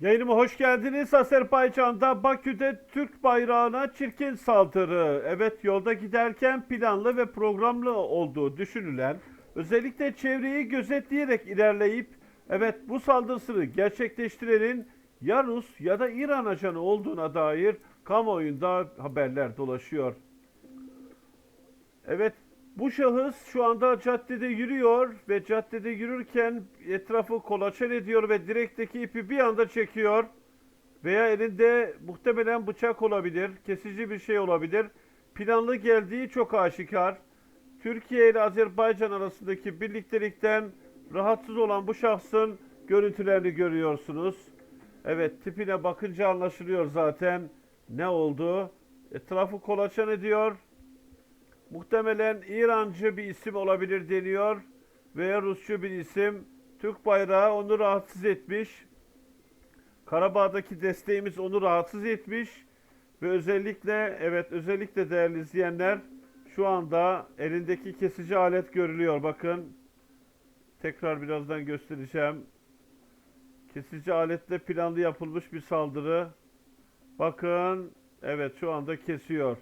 Yayınıma hoş geldiniz. Azerbaycan'da Bakü'de Türk bayrağına çirkin saldırı. Evet yolda giderken planlı ve programlı olduğu düşünülen, özellikle çevreyi gözetleyerek ilerleyip evet bu saldırısını gerçekleştirenin ya Rus ya da İran ajanı olduğuna dair kamuoyunda haberler dolaşıyor. Evet bu şahıs şu anda caddede yürüyor ve caddede yürürken etrafı kolaçan ediyor ve direkteki ipi bir anda çekiyor. Veya elinde muhtemelen bıçak olabilir, kesici bir şey olabilir. Planlı geldiği çok aşikar. Türkiye ile Azerbaycan arasındaki birliktelikten rahatsız olan bu şahsın görüntülerini görüyorsunuz. Evet tipine bakınca anlaşılıyor zaten ne oldu. Etrafı kolaçan ediyor. Muhtemelen İrancı bir isim olabilir deniyor veya Rusçu bir isim. Türk bayrağı onu rahatsız etmiş. Karabağ'daki desteğimiz onu rahatsız etmiş ve özellikle evet özellikle değerli izleyenler şu anda elindeki kesici alet görülüyor. Bakın tekrar birazdan göstereceğim. Kesici aletle planlı yapılmış bir saldırı. Bakın evet şu anda kesiyor.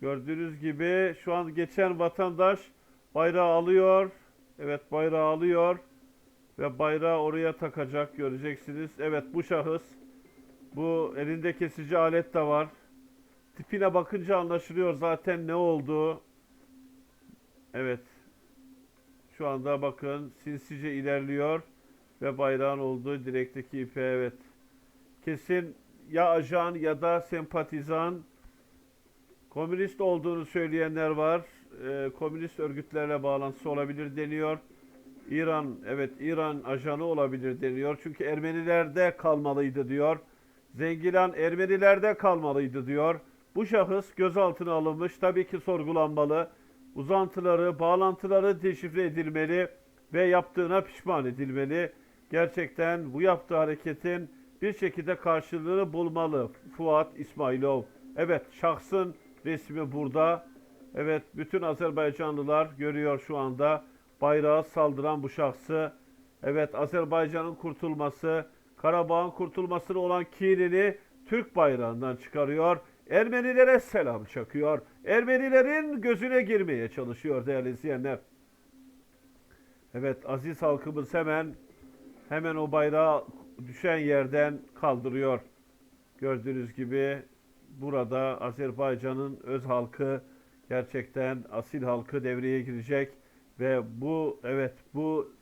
Gördüğünüz gibi şu an geçen vatandaş bayrağı alıyor. Evet bayrağı alıyor. Ve bayrağı oraya takacak göreceksiniz. Evet bu şahıs. Bu elinde kesici alet de var. Tipine bakınca anlaşılıyor zaten ne olduğu. Evet. Şu anda bakın sinsice ilerliyor. Ve bayrağın olduğu direkteki ipe evet. Kesin ya ajan ya da sempatizan komünist olduğunu söyleyenler var. Ee, komünist örgütlerle bağlantısı olabilir deniyor. İran, evet İran ajanı olabilir deniyor. Çünkü Ermenilerde kalmalıydı diyor. Zengilan Ermenilerde kalmalıydı diyor. Bu şahıs gözaltına alınmış. Tabii ki sorgulanmalı. Uzantıları, bağlantıları deşifre edilmeli ve yaptığına pişman edilmeli. Gerçekten bu yaptığı hareketin bir şekilde karşılığını bulmalı. Fuat İsmailov. Evet şahsın resmi burada. Evet bütün Azerbaycanlılar görüyor şu anda bayrağı saldıran bu şahsı. Evet Azerbaycan'ın kurtulması, Karabağ'ın kurtulmasına olan kinini Türk bayrağından çıkarıyor. Ermenilere selam çakıyor. Ermenilerin gözüne girmeye çalışıyor değerli izleyenler. Evet aziz halkımız hemen hemen o bayrağı düşen yerden kaldırıyor. Gördüğünüz gibi burada Azerbaycan'ın öz halkı gerçekten asil halkı devreye girecek ve bu evet bu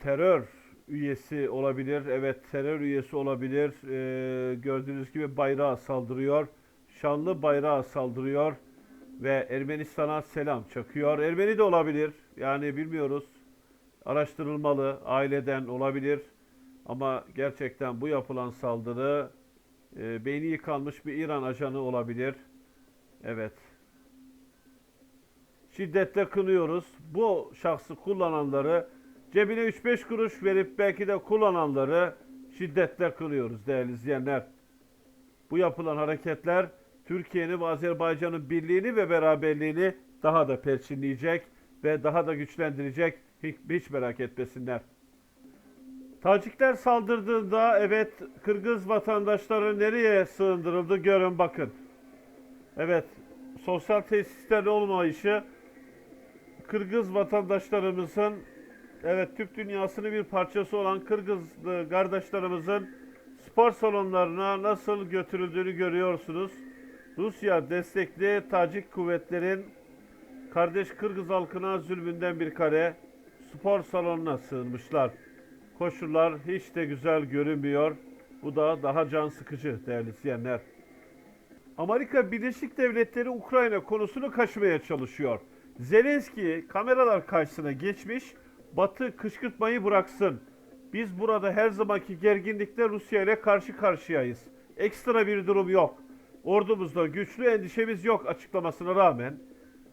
terör üyesi olabilir. Evet terör üyesi olabilir. Ee, gördüğünüz gibi bayrağa saldırıyor. Şanlı bayrağa saldırıyor ve Ermenistan'a selam çakıyor. Ermeni de olabilir. Yani bilmiyoruz. Araştırılmalı. Aileden olabilir. Ama gerçekten bu yapılan saldırı e, beyni yıkanmış bir İran ajanı olabilir. Evet. Şiddetle kınıyoruz. Bu şahsı kullananları cebine 3-5 kuruş verip belki de kullananları şiddetle kınıyoruz değerli izleyenler. Bu yapılan hareketler Türkiye'nin ve Azerbaycan'ın birliğini ve beraberliğini daha da perçinleyecek ve daha da güçlendirecek. Hiç, merak etmesinler. Tacikler saldırdığında evet Kırgız vatandaşları nereye sığındırıldı görün bakın. Evet sosyal tesislerin olmayışı Kırgız vatandaşlarımızın evet Türk dünyasının bir parçası olan Kırgızlı kardeşlerimizin spor salonlarına nasıl götürüldüğünü görüyorsunuz. Rusya destekli Tacik kuvvetlerin kardeş Kırgız halkına zulmünden bir kare spor salonuna sığınmışlar. Koşullar hiç de güzel görünmüyor. Bu da daha can sıkıcı değerli izleyenler. Amerika Birleşik Devletleri Ukrayna konusunu kaşımaya çalışıyor. Zelenski kameralar karşısına geçmiş, Batı kışkırtmayı bıraksın. Biz burada her zamanki gerginlikte Rusya ile karşı karşıyayız. Ekstra bir durum yok. Ordumuzda güçlü endişemiz yok açıklamasına rağmen.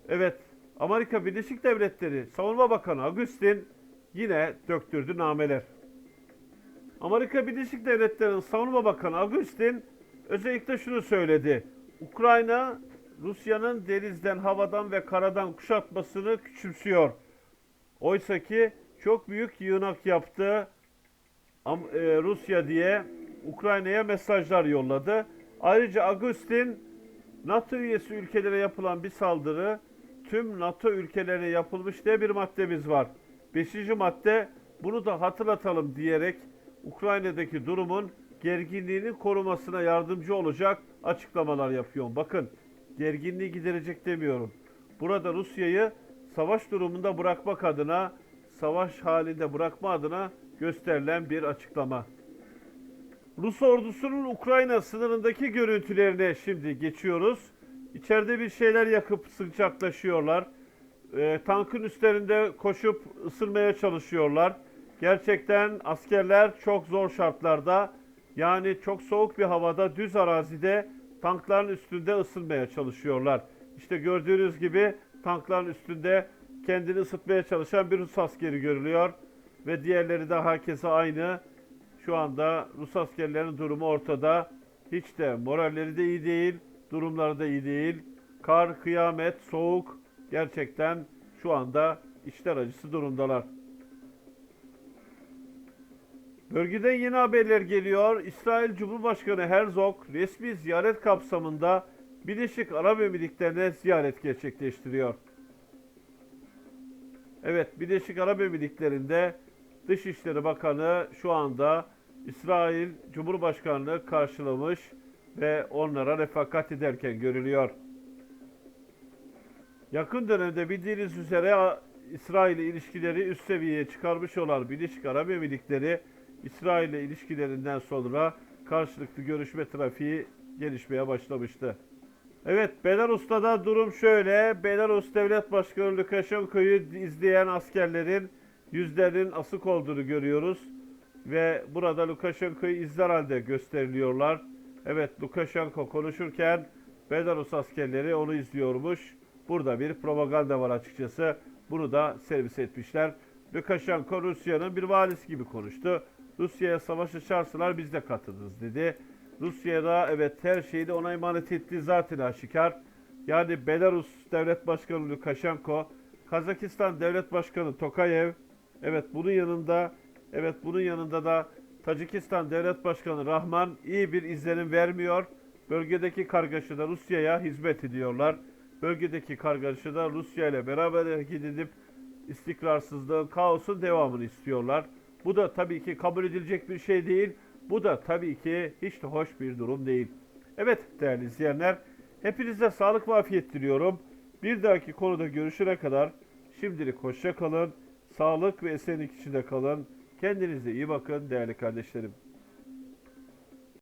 Evet, Amerika Birleşik Devletleri Savunma Bakanı Augustin yine döktürdü nameler. Amerika Birleşik Devletleri'nin Savunma Bakanı Augustin özellikle şunu söyledi. Ukrayna Rusya'nın denizden, havadan ve karadan kuşatmasını küçümsüyor. Oysa ki çok büyük yığınak yaptı. E, Rusya diye Ukrayna'ya mesajlar yolladı. Ayrıca Agustin NATO üyesi ülkelere yapılan bir saldırı tüm NATO ülkelerine yapılmış diye bir maddemiz var. Beşinci madde bunu da hatırlatalım diyerek Ukrayna'daki durumun gerginliğinin korumasına yardımcı olacak açıklamalar yapıyor. Bakın gerginliği giderecek demiyorum. Burada Rusya'yı savaş durumunda bırakmak adına, savaş halinde bırakma adına gösterilen bir açıklama. Rus ordusunun Ukrayna sınırındaki görüntülerine şimdi geçiyoruz. İçeride bir şeyler yakıp sıcaklaşıyorlar. Ee, tankın üstlerinde koşup ısırmaya çalışıyorlar. Gerçekten askerler çok zor şartlarda yani çok soğuk bir havada düz arazide tankların üstünde ısınmaya çalışıyorlar. İşte gördüğünüz gibi tankların üstünde kendini ısıtmaya çalışan bir Rus askeri görülüyor ve diğerleri de herkese aynı. Şu anda Rus askerlerin durumu ortada. Hiç de moralleri de iyi değil, durumları da iyi değil. Kar, kıyamet, soğuk gerçekten şu anda içler acısı durumdalar. Bölgeden yeni haberler geliyor. İsrail Cumhurbaşkanı Herzog resmi ziyaret kapsamında Birleşik Arap Emirlikleri'ne ziyaret gerçekleştiriyor. Evet, Birleşik Arap Emirlikleri'nde Dışişleri Bakanı şu anda İsrail Cumhurbaşkanlığı karşılamış ve onlara refakat ederken görülüyor. Yakın dönemde bildiğiniz üzere İsrail ile ilişkileri üst seviyeye çıkarmış olan Birleşik Arap Emirlikleri İsrail ile ilişkilerinden sonra karşılıklı görüşme trafiği gelişmeye başlamıştı. Evet Belarus'ta da durum şöyle. Belarus Devlet Başkanı Lukashenko'yu izleyen askerlerin yüzlerinin asık olduğunu görüyoruz. Ve burada Lukashenko'yu izler halde gösteriliyorlar. Evet Lukashenko konuşurken Belarus askerleri onu izliyormuş. Burada bir propaganda var açıkçası. Bunu da servis etmişler. Lukashenko Rusya'nın bir valisi gibi konuştu. Rusya'ya savaş açarsalar biz de katılırız dedi. Rusya'da evet her şeyi de ona emanet ettiği zaten aşikar. Yani Belarus Devlet Başkanı Lukashenko, Kazakistan Devlet Başkanı Tokayev, evet bunun yanında evet bunun yanında da Tacikistan Devlet Başkanı Rahman iyi bir izlenim vermiyor. Bölgedeki kargaşada Rusya'ya hizmet ediyorlar. Bölgedeki kargaşada Rusya ile beraber hareket edip istikrarsızlığın, kaosun devamını istiyorlar. Bu da tabii ki kabul edilecek bir şey değil. Bu da tabii ki hiç de hoş bir durum değil. Evet değerli izleyenler, hepinize sağlık ve afiyet diliyorum. Bir dahaki konuda görüşene kadar şimdilik hoşça kalın, sağlık ve esenlik içinde kalın. Kendinize iyi bakın değerli kardeşlerim.